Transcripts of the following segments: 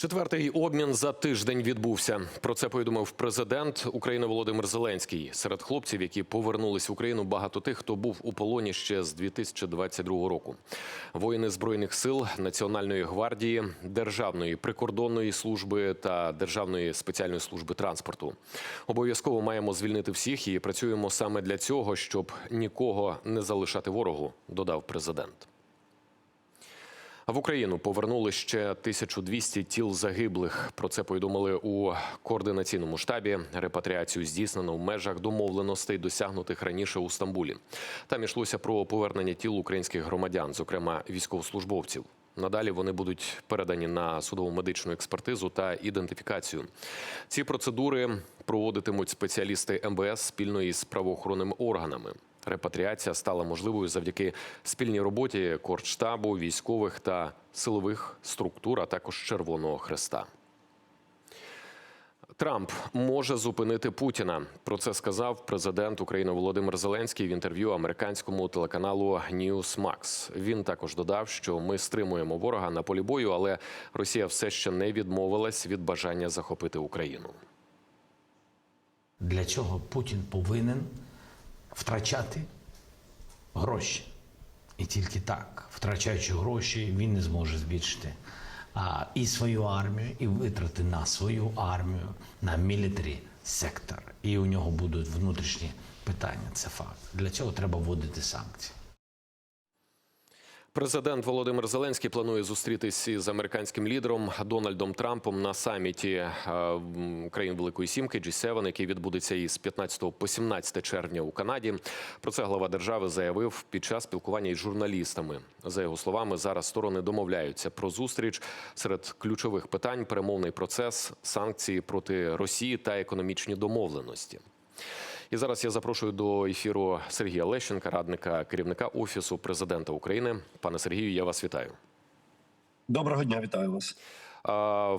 Четвертий обмін за тиждень відбувся. Про це повідомив президент України Володимир Зеленський. Серед хлопців, які повернулись в Україну, багато тих, хто був у полоні ще з 2022 року. Воїни збройних сил, Національної гвардії, Державної прикордонної служби та Державної спеціальної служби транспорту. Обов'язково маємо звільнити всіх і працюємо саме для цього, щоб нікого не залишати ворогу. Додав президент. В Україну повернули ще 1200 тіл загиблих. Про це повідомили у координаційному штабі. Репатріацію здійснено в межах домовленостей, досягнутих раніше у Стамбулі. Там йшлося про повернення тіл українських громадян, зокрема військовослужбовців. Надалі вони будуть передані на судово медичну експертизу та ідентифікацію. Ці процедури проводитимуть спеціалісти МВС спільно із правоохоронними органами. Репатріація стала можливою завдяки спільній роботі Кордштабу, військових та силових структур, а також Червоного Хреста. Трамп може зупинити Путіна. Про це сказав президент України Володимир Зеленський в інтерв'ю американському телеканалу Newsmax. Він також додав, що ми стримуємо ворога на полі бою, але Росія все ще не відмовилась від бажання захопити Україну. Для чого Путін повинен втрачати гроші? І тільки так, втрачаючи гроші, він не зможе збільшити а, і свою армію, і витрати на свою армію, на мілітарі сектор. І у нього будуть внутрішні питання. Це факт. Для цього треба вводити санкції. Президент Володимир Зеленський планує зустрітись із американським лідером Дональдом Трампом на саміті е, країн Великої Сімки G7, який відбудеться із 15 по 17 червня у Канаді. Про це глава держави заявив під час спілкування із журналістами. За його словами, зараз сторони домовляються про зустріч серед ключових питань: перемовний процес, санкції проти Росії та економічні домовленості. І зараз я запрошую до ефіру Сергія Лещенка, радника керівника офісу президента України. Пане Сергію, я вас вітаю. Доброго дня, вітаю вас.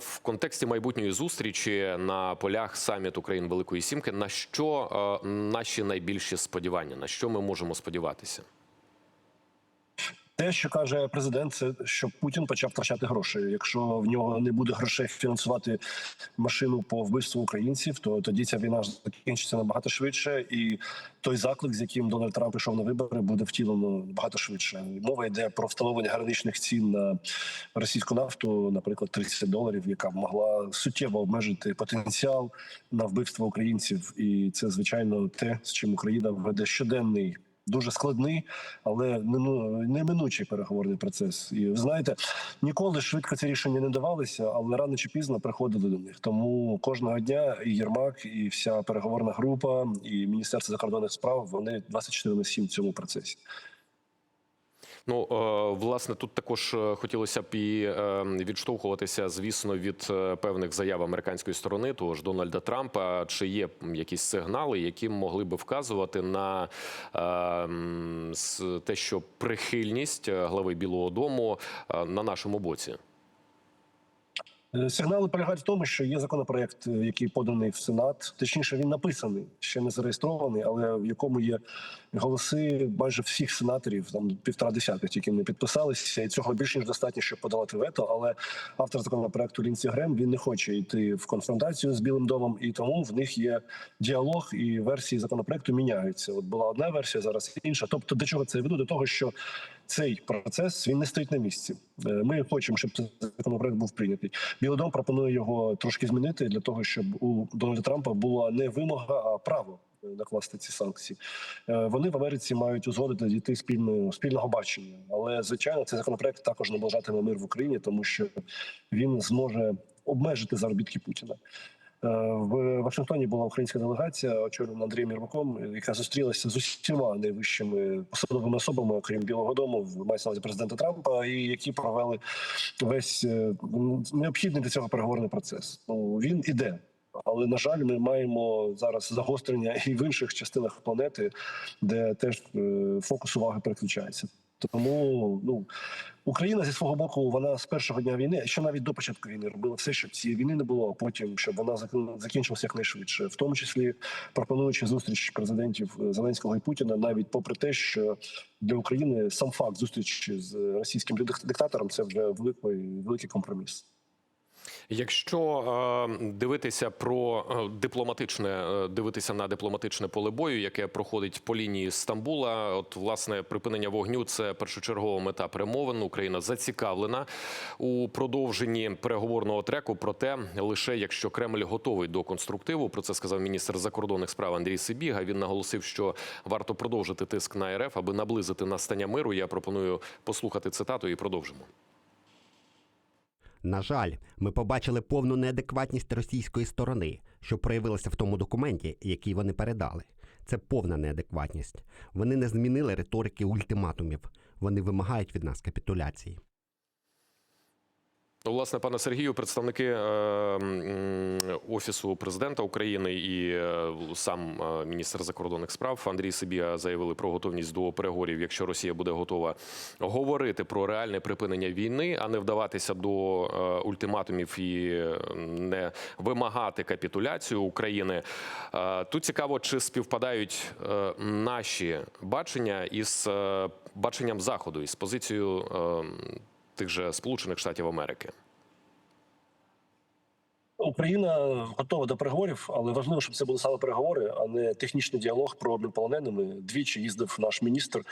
В контексті майбутньої зустрічі на полях саміту Україн Великої Сімки. На що наші найбільші сподівання? На що ми можемо сподіватися? Те, що каже президент, це щоб Путін почав втрачати гроші. Якщо в нього не буде грошей фінансувати машину по вбивству українців, то тоді ця війна закінчиться набагато швидше, і той заклик, з яким Дональд Трамп пішов на вибори, буде втілено набагато швидше. Мова йде про встановлення граничних цін на російську нафту, наприклад, 30 доларів, яка могла суттєво обмежити потенціал на вбивство українців, і це звичайно те, з чим Україна веде щоденний дуже складний, але неминучий переговорний процес. І ви знаєте, ніколи швидко ці рішення не давалися, але рано чи пізно приходили до них. Тому кожного дня і Єрмак, і вся переговорна група, і Міністерство закордонних справ вони 24 на 7 в цьому процесі. Ну е, власне, тут також е, хотілося б і е, відштовхуватися, звісно, від певних заяв американської сторони, того ж Дональда Трампа. Чи є якісь сигнали, які могли би вказувати на те, що прихильність глави Білого Дому на нашому боці? Е, Сигнали полягають в тому, що є законопроект, е, який поданий в Сенат. Точніше, він написаний, ще не зареєстрований, але в якому є голоси майже всіх сенаторів, там півтора десятих, тільки не підписалися, і цього більше ніж достатньо, щоб подавати вето. Але автор законопроекту Лінсі Грем він не хоче йти в конфронтацію з Білим домом, і тому в них є діалог, і версії законопроекту міняються. От була одна версія, зараз інша. Тобто, до чого це веду? До того, що цей процес він не стоїть на місці. Е, Ми хочемо, щоб цей законопроект був прийнятий. Білий дом пропонує його трошки змінити для того, щоб у Дональда Трампа була не вимога, а право е, накласти ці санкції. Е, Вони в Америці мають узгодити дійти спільного спільного бачення. Але звичайно, цей законопроект також наближатиме мир в Україні, тому що він зможе обмежити заробітки Путіна. Е, В Вашингтоні була українська делегація, очолювана Андрієм Єрмаком, яка зустрілася з усіма найвищими посадовими особами, окрім Білого Дому, в на президента Трампа, і які провели весь е, необхідний для цього переговорний процес. Ну він іде. Але на жаль, ми маємо зараз загострення і в інших частинах планети, де теж е, фокус уваги переключається. Тому ну Україна зі свого боку, вона з першого дня війни, що навіть до початку війни, робила все, щоб цієї війни не було. а Потім щоб вона закін- закінчилася якнайшвидше, в тому числі пропонуючи зустріч президентів е, Зеленського і Путіна, навіть попри те, що для України сам факт зустрічі з російським диктатором це вже великий великий компроміс. Якщо е, дивитися про е, дипломатичне, е, дивитися на дипломатичне поле бою, яке проходить по лінії Стамбула, от власне припинення вогню це першочергова мета перемовин. Україна зацікавлена у продовженні переговорного треку. Проте лише якщо Кремль готовий до конструктиву, про це сказав міністр закордонних справ Андрій Сибіга. Він наголосив, що варто продовжити тиск на РФ, аби наблизити настання миру. Я пропоную послухати цитату і продовжимо. На жаль, ми побачили повну неадекватність російської сторони, що проявилася в тому документі, який вони передали. Це повна неадекватність. Вони не змінили риторики ультиматумів. Вони вимагають від нас капітуляції. Ну, власне, пане Сергію, представники е, офісу президента України і е, сам е, міністр закордонних справ Андрій Сибія заявили про готовність до переговорів, якщо Росія буде готова говорити про реальне припинення війни, а не вдаватися до ультиматумів і не вимагати капітуляцію України. Тут цікаво, чи співпадають наші бачення із баченням заходу із позицією. Тих же Сполучених Штатів Америки. Україна готова до переговорів, але важливо, щоб це були саме переговори, а не технічний діалог про обмін полоненими. Двічі їздив наш міністр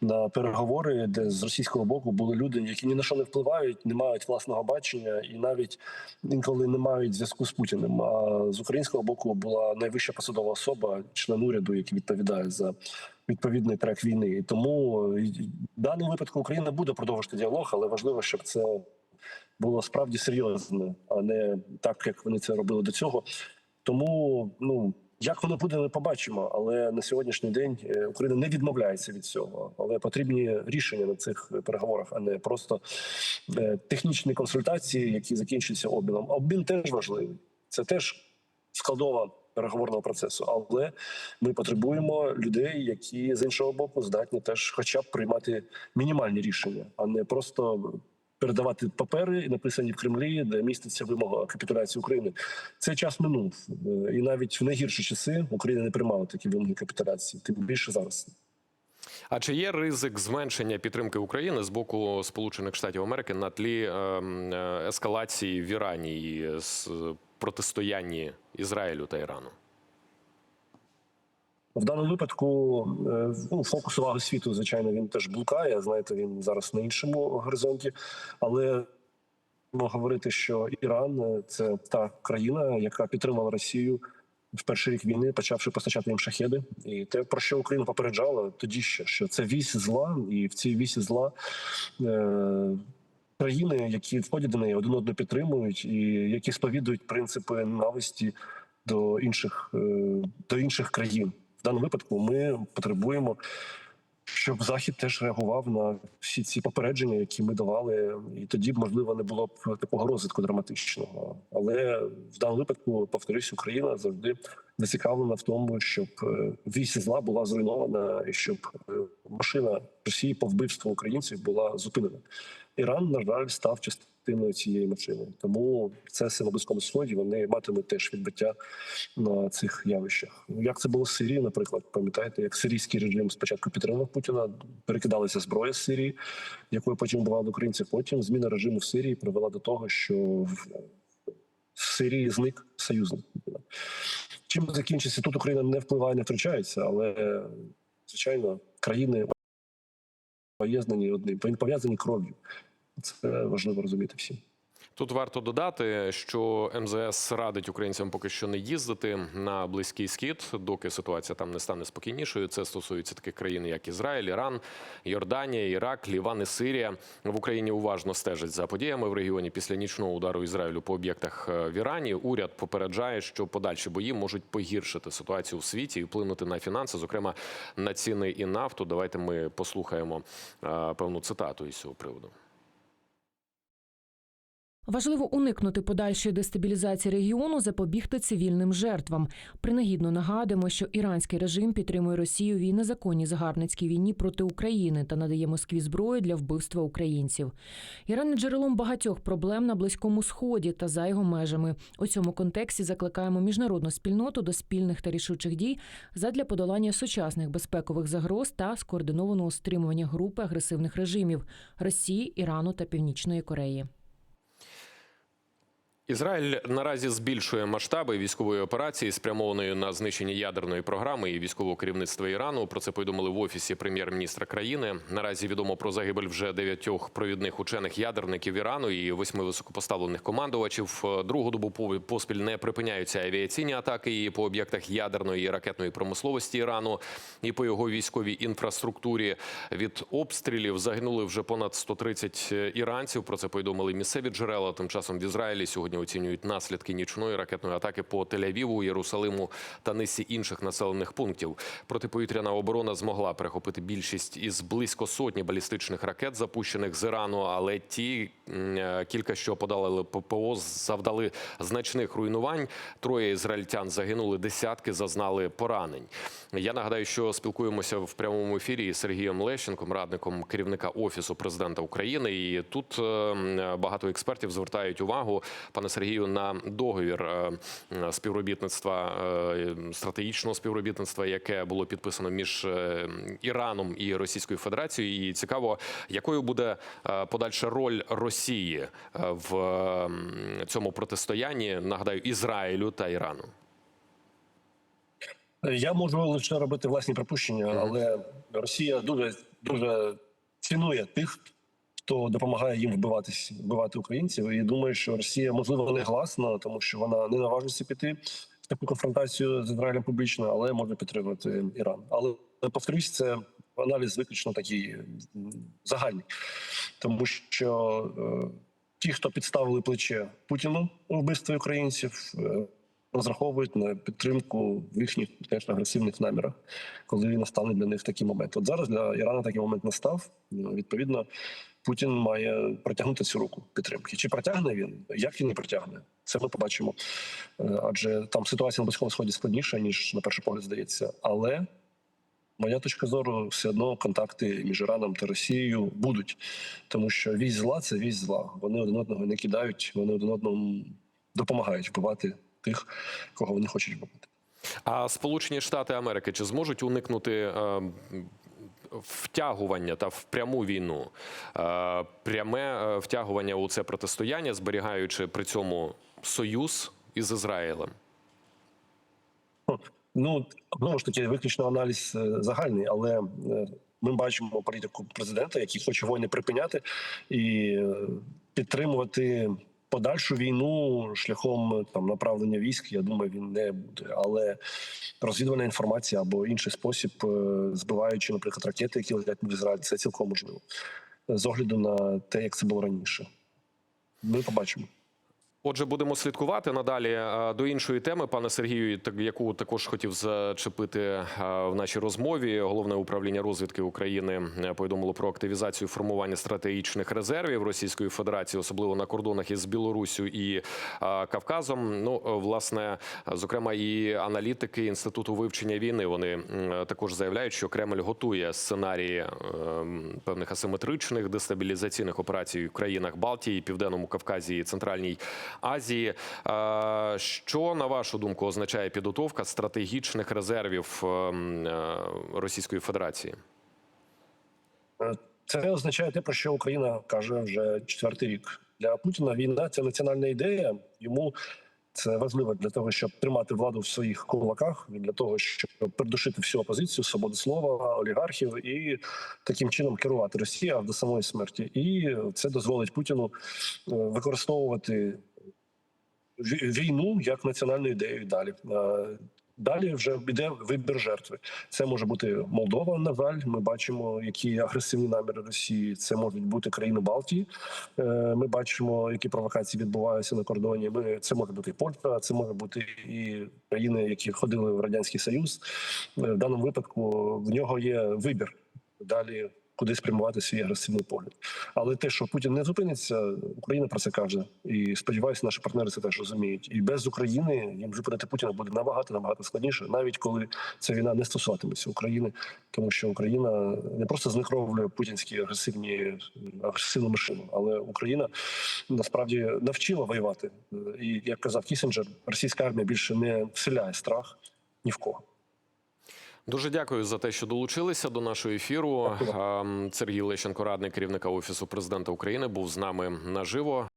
на переговори, де з російського боку були люди, які ні на що не впливають, не мають власного бачення і навіть інколи не мають зв'язку з Путіним. А з українського боку була найвища посадова особа, член уряду, який відповідає за. Відповідний трек війни, тому в даному випадку Україна буде продовжувати діалог, але важливо, щоб це було справді серйозне, а не так, як вони це робили до цього. Тому ну як воно буде, ми побачимо. Але на сьогоднішній день е, Україна не відмовляється від цього. Але потрібні рішення на цих переговорах, а не просто е, технічні консультації, які закінчуються обміном. Обмін теж важливий. Це теж складова переговорного процесу. Але ми потребуємо людей, які з іншого боку здатні теж, хоча б приймати мінімальні рішення, а не просто передавати папери, написані в Кремлі, де міститься вимога капітуляції України. Цей час минув, Е, і навіть в найгірші часи Україна не приймала такі вимоги капітуляції. Тим більше зараз. А чи є ризик зменшення підтримки України з боку Сполучених Штатів Америки на тлі ем, е, ескалації в Ірані і з протистоянні Ізраїлю та Ірану? В даному випадку е, ну, фокус уваги світу, звичайно, він теж блукає. Знаєте, він зараз на іншому горизонті, але можна говорити, що Іран це та країна, яка підтримала Росію в перший рік війни, почавши постачати їм шахеди. І те, про що Україна попереджала тоді ще, що це вісь зла, і в цій вісі зла. Е- Країни, які входять до неї, один одного підтримують, і які сповідують принципи ненависті до інших е, до інших країн. Даному випадку ми потребуємо, щоб захід теж реагував на всі ці попередження, які ми давали, і тоді б можливо не було б такого розвитку драматичного. Але в даному випадку, повторюсь, Україна завжди зацікавлена в тому, щоб е, вісь зла була зруйнована, і щоб е, машина Росії по вбивству українців була зупинена. Іран, на жаль, став частиною цієї машини. Тому це на близькому сході вони матимуть теж відбиття на цих явищах. Як це було в Сирії, наприклад, пам'ятаєте, як сирійський режим спочатку підтримав Путіна, перекидалася зброя з Сирії, якою потім бували українці. Потім зміна режиму в Сирії привела до того, що в Сирії зник союзник. Чим закінчиться тут Україна не впливає, не втручається, але звичайно країни поєднані одним, пов'язані кров'ю. Це важливо розуміти всім. Тут варто додати, що МЗС радить українцям поки що не їздити на близький схід, доки ситуація там не стане спокійнішою. Це стосується таких країн, як Ізраїль, Іран, Йорданія, Ірак, Ліван і Сирія. В Україні уважно стежать за подіями в регіоні після нічного удару Ізраїлю по об'єктах е, в Ірані. Уряд попереджає, що подальші бої можуть погіршити ситуацію в світі і вплинути на фінанси, зокрема на ціни і нафту. Давайте ми послухаємо е, певну цитату із цього приводу. Важливо уникнути подальшої дестабілізації регіону, запобігти цивільним жертвам. Принагідно нагадуємо, що іранський режим підтримує Росію в її незаконній загарбницькій війні проти України та надає Москві зброю для вбивства українців. Іран є джерелом багатьох проблем на близькому сході та за його межами. У цьому контексті закликаємо міжнародну спільноту до спільних та рішучих дій задля подолання сучасних безпекових загроз та скоординованого стримування групи агресивних режимів Росії, Ірану та Північної Кореї. Ізраїль наразі збільшує масштаби військової операції, спрямованої на знищення ядерної програми і військового керівництва Ірану. Про це повідомили в офісі прем'єр-міністра країни. Наразі відомо про загибель вже дев'ятьох провідних учених ядерників Ірану і восьми високопоставлених командувачів. Другу добу по- поспіль не припиняються авіаційні атаки і по об'єктах ядерної і ракетної промисловості Ірану і по його військовій інфраструктурі. Від обстрілів загинули вже понад 130 іранців. Про це повідомили місцеві джерела. Тим часом в Ізраїлі сьогодні оцінюють наслідки нічної ракетної атаки по Тель-Авіву, Єрусалиму та низці інших населених пунктів. Протиповітряна оборона змогла перехопити більшість із близько сотні балістичних ракет, запущених з Ірану. Але ті е, кілька, що подали ППО, завдали значних руйнувань. Троє ізраїльтян загинули, десятки зазнали поранень. Я нагадаю, що спілкуємося в прямому ефірі із Сергієм Лещенком, радником керівника офісу президента України. І тут е, багато експертів звертають увагу, пане Сергію, на договір е, співробітництва е, стратегічного співробітництва, яке було підписано між е, Іраном і Російською Федерацією. І цікаво, якою буде подальша роль Росії в цьому протистоянні. Нагадаю, Ізраїлю та Ірану. Я можу лише робити власні припущення, але Росія дуже дуже цінує тих, хто допомагає їм вбиватись, вбивати українців. І думаю, що Росія можливо не гласна, тому що вона не наважиться піти в таку конфронтацію з Ізраїлем публічно, але може підтримати Іран. Але повторюсь, це аналіз виключно такий загальний, тому що е, ті, хто підставили плече Путіну у вбивстві українців. е, розраховують на підтримку в їхніх теж агресивних намірах, коли настане для них такий момент. От зараз для Ірану такий момент настав. Відповідно, Путін має протягнути цю руку підтримки. Чи протягне він? Як він не протягне? Це ми побачимо. Е, Адже там ситуація на близькому сході складніша ніж на перший погляд здається. Але моя точка зору, все одно контакти між Іраном та Росією будуть, тому що вісь зла це вісь зла. Вони один одного не кидають, вони один одному допомагають вбивати тих, кого вони хочуть вбивати. А Сполучені Штати Америки чи зможуть уникнути е, втягування та в пряму війну, е, пряме е, втягування у це протистояння, зберігаючи при цьому союз із Ізраїлем? Ну знову ж таки, виключно аналіз е, загальний, але ми бачимо політику президента, який хоче війни припиняти і підтримувати подальшу війну шляхом там направлення військ. Я думаю, він не буде. Але розвідувальна інформація або інший спосіб, е, збиваючи, наприклад, ракети, які летять в Ізраїль, це цілком можливо з огляду на те, як це було раніше. Ми побачимо. Отже, будемо слідкувати надалі Е, до іншої теми, пане Сергію, яку також хотів зачепити е, в нашій розмові. Головне управління розвідки України е, повідомило про активізацію формування стратегічних резервів Російської Федерації, особливо на кордонах із Білоруссю і Кавказом. Ну, власне, зокрема, і аналітики інституту вивчення війни вони також заявляють, що Кремль готує сценарії певних асиметричних дестабілізаційних операцій в країнах Балтії, Південному Кавказі і Центральній Азії. Е, Що на вашу думку означає підготовка стратегічних резервів е, м, е, Російської Федерації? Е, Це означає те, про що Україна каже вже четвертий рік. Для Путіна війна це національна ідея. Йому це важливо для того, щоб тримати владу в своїх кулаках, для того, щоб придушити всю опозицію, свободу слова, олігархів і таким чином керувати Росією аж до самої смерті. І це дозволить Путіну використовувати війну як національну ідею далі. Далі вже йде вибір жертви. Це може бути Молдова. На жаль, ми бачимо, які агресивні наміри Росії. Це можуть бути країни Балтії. Е, Ми бачимо, які провокації відбуваються на кордоні. Ми це може бути і Польща, це може бути і країни, які ходили в радянський союз. Е, В даному випадку в нього є вибір далі. Куди спрямувати свій агресивний погляд, але те, що Путін не зупиниться, Україна про це каже, і сподіваюся, наші партнери це теж розуміють. І без України їм зупинити Путіна буде набагато набагато складніше, навіть коли ця війна не стосуватиметься України, тому що Україна не просто знекровлює путінські агресивні агресивну машину, але Україна насправді навчила воювати. І як казав Кісінджер, російська армія більше не вселяє страх ні в кого. Дуже дякую за те, що долучилися до нашого ефіру. Дякую. Сергій Лещенко, радник керівника офісу президента України, був з нами наживо.